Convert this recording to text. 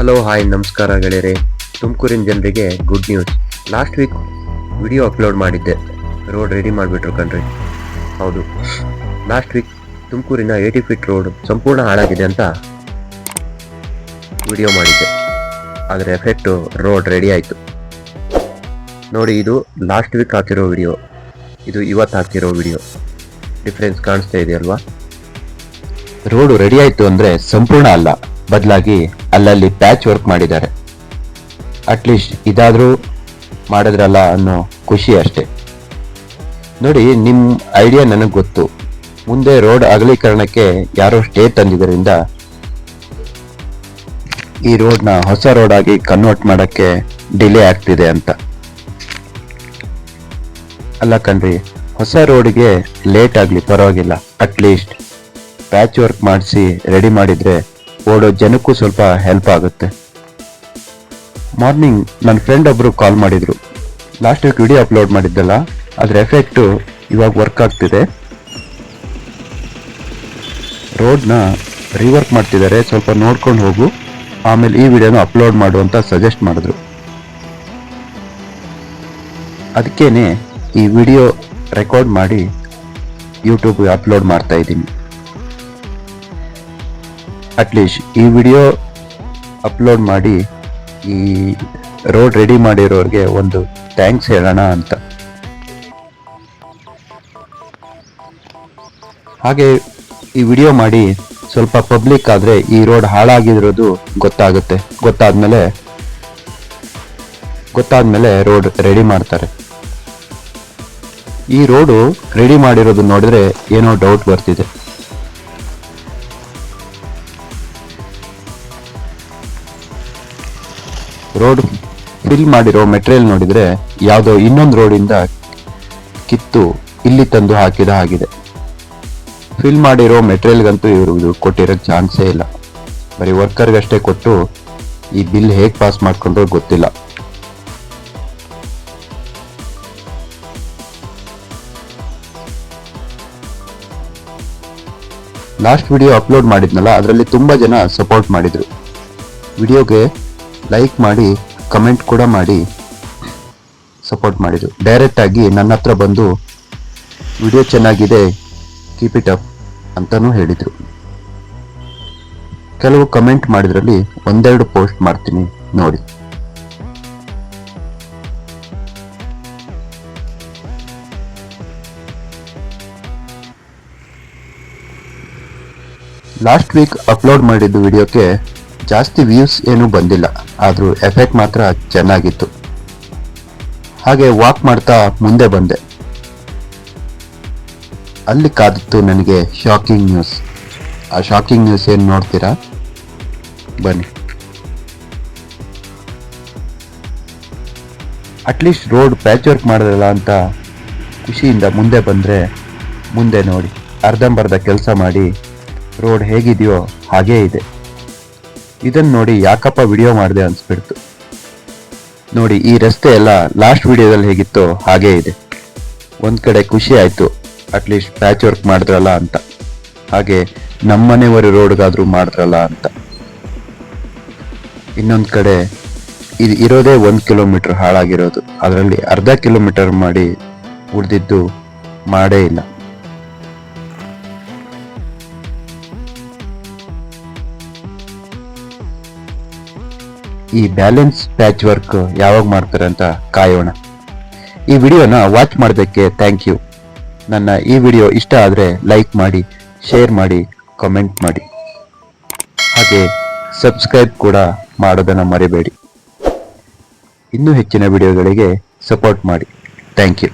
Hello hi ನಮಸ್ಕಾರ ಗೆಳೆಯರೆ. ತುಮಕೂರಿನ ಜನರಿಗೆ good news last week video upload ಮಾಡಿದ್ದೆ. ರೋಡ್ ರೆಡಿ ಮಾಡಿಬಿಟ್ರು ಕಣ್ರಿ. ಹೌದು. ಲಾಸ್ಟ್ ವೀಕ್ ತುಮಕೂರಿನ ಏಯ್ಟಿ ಫೀಟ್ ರೋಡ್ ಸಂಪೂರ್ಣ ಹಾಳಾಗಿದೆ ಅಂತ ವಿಡಿಯೋ ಮಾಡಿದ್ದೆ. ಅದರ ಎಫೆಕ್ಟು ರೋಡ್ ರೆಡಿ ಆಯಿತು. ನೋಡಿ, ಇದು ಲಾಸ್ಟ್ ವೀಕ್ ಹಾಕಿರೋ ವಿಡಿಯೋ ಇದು ಇವತ್ತು ಹಾಕಿರೋ ವಿಡಿಯೋ ಡಿಫ್ರೆನ್ಸ್ ಕಾಣಿಸ್ತಾ ಇದೆಯಲ್ವಾ? ರೋಡು ರೆಡಿ ಆಯಿತು ಅಂದರೆ ಸಂಪೂರ್ಣ ಅಲ್ಲ. ಬದಲಾಗಿ ಅಲ್ಲಲ್ಲಿ ಪ್ಯಾಚ್ ವರ್ಕ್ ಮಾಡಿದ್ದಾರೆ. ಅಟ್ಲೀಸ್ಟ್ ಇದಾದರೂ ಮಾಡಿದ್ರಲ್ಲ ಅನ್ನೋ ಖುಷಿ ಅಷ್ಟೇ. ನೋಡಿ ನಿಮ್ಮ ಐಡಿಯಾ ನನಗೆ ಗೊತ್ತು. ಮುಂದೆ ರೋಡ್ ಅಗಲೀಕರಣಕ್ಕೆ ಯಾರೋ ಸ್ಟೇ ತಂದಿದ್ದರಿಂದ ಈ ರೋಡ್ನ ಹೊಸ ರೋಡ್ ಆಗಿ ಕನ್ವರ್ಟ್ ಮಾಡೋಕ್ಕೆ ಡಿಲೇ ಆಗ್ತಿದೆ ಅಂತ. ಅಲ್ಲ ಕಣ್ರಿ, ಹೊಸ ರೋಡಿಗೆ ಲೇಟ್ ಆಗಲಿ ಪರವಾಗಿಲ್ಲ. ಅಟ್ಲೀಸ್ಟ್ ಪ್ಯಾಚ್ ವರ್ಕ್ ಮಾಡಿಸಿ ರೆಡಿ ಮಾಡಿದ್ರೆ ಓಡೋ ಜನಕ್ಕೂ ಸ್ವಲ್ಪ ಹೆಲ್ಪ್ ಆಗುತ್ತೆ. ಮಾರ್ನಿಂಗ್ ನನ್ನ ಫ್ರೆಂಡ್ ಒಬ್ಬರು ಕಾಲ್ ಮಾಡಿದರು. ಲಾಸ್ಟ್ ವೀಕ್ ವಿಡಿಯೋ ಅಪ್ಲೋಡ್ ಮಾಡಿದ್ದಲ್ಲ, ಅದರ ಎಫೆಕ್ಟು ಇವಾಗ ವರ್ಕ್ ಆಗ್ತಿದೆ. ರೋಡ್ನ ರಿವರ್ಕ್ ಮಾಡ್ತಿದ್ದಾರೆ, ಸ್ವಲ್ಪ ನೋಡ್ಕೊಂಡು ಹೋಗು. ಆಮೇಲೆ ಈ ವಿಡಿಯೋನ ಅಪ್ಲೋಡ್ ಮಾಡು ಅಂತ ಸಜೆಸ್ಟ್ ಮಾಡಿದ್ರು. ಅದಕ್ಕೇನೆ ಈ ವಿಡಿಯೋ ರೆಕಾರ್ಡ್ ಮಾಡಿ ಯೂಟ್ಯೂಬ್ಗೆ ಅಪ್ಲೋಡ್ ಮಾಡ್ತಾ ಇದ್ದೀನಿ. ಅಟ್ಲೀಸ್ಟ್ ಈ ವಿಡಿಯೋ ಅಪ್ಲೋಡ್ ಮಾಡಿ, ಈ ರೋಡ್ ರೆಡಿ ಮಾಡಿರೋರಿಗೆ ಒಂದು ಥ್ಯಾಂಕ್ಸ್ ಹೇಳೋಣ ಅಂತ. ಹಾಗೆ, ಈ ವಿಡಿಯೋ ಮಾಡಿ ಸ್ವಲ್ಪ ಪಬ್ಲಿಕ್ ಆದರೆ ಈ ರೋಡ್ ಹಾಳಾಗಿರೋದು ಗೊತ್ತಾಗುತ್ತೆ. ಗೊತ್ತಾದ್ಮೇಲೆ ಗೊತ್ತಾದ್ಮೇಲೆ ರೋಡ್ ರೆಡಿ ಮಾಡ್ತಾರೆ. ಈ ರೋಡು ರೆಡಿ ಮಾಡಿರೋದು ನೋಡಿದ್ರೆ ಏನೋ ಡೌಟ್ ಬರ್ತಿದೆ. ರೋಡ್ ಫಿಲ್ ಮಾಡಿರೋ ಮೆಟೀರಿಯಲ್ ನೋಡಿದ್ರೆ ಯಾವುದೋ ಇನ್ನೊಂದು ರೋಡಿಂದ ಕಿತ್ತು ಇಲ್ಲಿ ತಂದು ಹಾಕಿದ ಹಾಗಿದೆ. ಫಿಲ್ ಮಾಡಿರೋ ಮೆಟೀರಿಯಲ್ಗಂತೂ ಇವರು ಇದು ಕೊಟ್ಟಿರೋ ಚಾನ್ಸೇ ಇಲ್ಲ. ಬರೀ ವರ್ಕರ್ಗಷ್ಟೇ ಕೊಟ್ಟು ಈ ಬಿಲ್ ಹೇಗೆ ಪಾಸ್ ಮಾಡ್ಕೊಂಡ್ರೋ ಗೊತ್ತಿಲ್ಲ. ಲಾಸ್ಟ್ ವಿಡಿಯೋ ಅಪ್ಲೋಡ್ ಮಾಡಿದ್ನಲ್ಲ, ಅದರಲ್ಲಿ ತುಂಬ ಜನ ಸಪೋರ್ಟ್ ಮಾಡಿದ್ರು. ವಿಡಿಯೋಗೆ ಲೈಕ್ ಮಾಡಿ ಕಮೆಂಟ್ ಕೂಡ ಮಾಡಿ ಸಪೋರ್ಟ್ ಮಾಡಿದ್ರು. ಡೈರೆಕ್ಟ್ ಆಗಿ ನನ್ನ ಹತ್ರ ಬಂದು, ವಿಡಿಯೋ ಚೆನ್ನಾಗಿದೆ ಕೀಪ್ ಇಟ್ ಅಪ್ ಅಂತಲೂ ಹೇಳಿದರು. ಕೆಲವು ಕಮೆಂಟ್ ಮಾಡಿದ್ರಲ್ಲಿ ಒಂದೆರಡು ಪೋಸ್ಟ್ ಮಾಡ್ತೀನಿ ನೋಡಿ. ಲಾಸ್ಟ್ ವೀಕ್ ಅಪ್ಲೋಡ್ ಮಾಡಿದ್ದು ವಿಡಿಯೋಕ್ಕೆ ಜಾಸ್ತಿ ವ್ಯೂಸ್ ಏನೂ ಬಂದಿಲ್ಲ. ಆದರೂ ಎಫೆಕ್ಟ್ ಮಾತ್ರ ಚೆನ್ನಾಗಿತ್ತು. ಹಾಗೆ ವಾಕ್ ಮಾಡ್ತಾ ಮುಂದೆ ಬಂದೆ. ಅಲ್ಲಿ ಕಾದಿತ್ತು ನನಗೆ ಶಾಕಿಂಗ್ ನ್ಯೂಸ್ ಆ ಶಾಕಿಂಗ್ ನ್ಯೂಸ್ ಏನು ನೋಡ್ತೀರಾ? ಬನ್ನಿ. ಅಟ್ಲೀಸ್ಟ್ ರೋಡ್ ಪ್ಯಾಚ್ ವರ್ಕ್ ಮಾಡಿದ್ರಲ್ಲ ಅಂತ ಖುಷಿಯಿಂದ ಮುಂದೆ ಬಂದರೆ ಮುಂದೆ ನೋಡಿ. ಅರ್ಧಂಬರ್ಧ ಕೆಲಸ ಮಾಡಿ ರೋಡ್ ಹೇಗಿದೆಯೋ ಹಾಗೇ ಇದೆ. ಇದನ್ನು ನೋಡಿ ಯಾಕಪ್ಪ ವಿಡಿಯೋ ಮಾಡಿದೆ ಅನ್ಸ್ಬಿಡ್ತು. ನೋಡಿ, ಈ ರಸ್ತೆ ಎಲ್ಲ ಲಾಸ್ಟ್ ವಿಡಿಯೋದಲ್ಲಿ ಹೇಗಿತ್ತೋ ಹಾಗೇ ಇದೆ. ಒಂದು ಕಡೆ ಖುಷಿ ಆಯಿತು ಅಟ್ಲೀಸ್ಟ್ ಪ್ಯಾಚ್ ವರ್ಕ್ ಮಾಡಿದ್ರಲ್ಲ ಅಂತ. ಹಾಗೆ ನಮ್ಮನೆವರೆ ರೋಡ್ಗಾದರೂ ಮಾಡಿದ್ರಲ್ಲ ಅಂತ. ಇನ್ನೊಂದು ಕಡೆ ಇದು ಇರೋದೇ ಒಂದು ಕಿಲೋಮೀಟರ್ ಹಾಳಾಗಿರೋದು. ಅದರಲ್ಲಿ ಅರ್ಧ ಕಿಲೋಮೀಟರ್ ಮಾಡಿ ಉಳಿದಿದ್ದು ಮಾಡೇ ಇಲ್ಲ. ಈ ಬ್ಯಾಲೆನ್ಸ್ ಪ್ಯಾಚ್ ವರ್ಕ್ ಯಾವಾಗ ಮಾಡ್ತಾರೆ ಅಂತ ಕಾಯೋಣ. ಈ ವಿಡಿಯೋನ ವಾಚ್ ಮಾಡೋದಕ್ಕೆ ಥ್ಯಾಂಕ್ ಯು. ನನ್ನ ಈ ವಿಡಿಯೋ ಇಷ್ಟ ಆದರೆ ಲೈಕ್ ಮಾಡಿ, ಶೇರ್ ಮಾಡಿ, ಕಮೆಂಟ್ ಮಾಡಿ. ಹಾಗೆ ಸಬ್ಸ್ಕ್ರೈಬ್ ಕೂಡ ಮಾಡೋದನ್ನು ಮರಿಬೇಡಿ. ಇನ್ನೂ ಹೆಚ್ಚಿನ ವಿಡಿಯೋಗಳಿಗೆ ಸಪೋರ್ಟ್ ಮಾಡಿ. Thank you.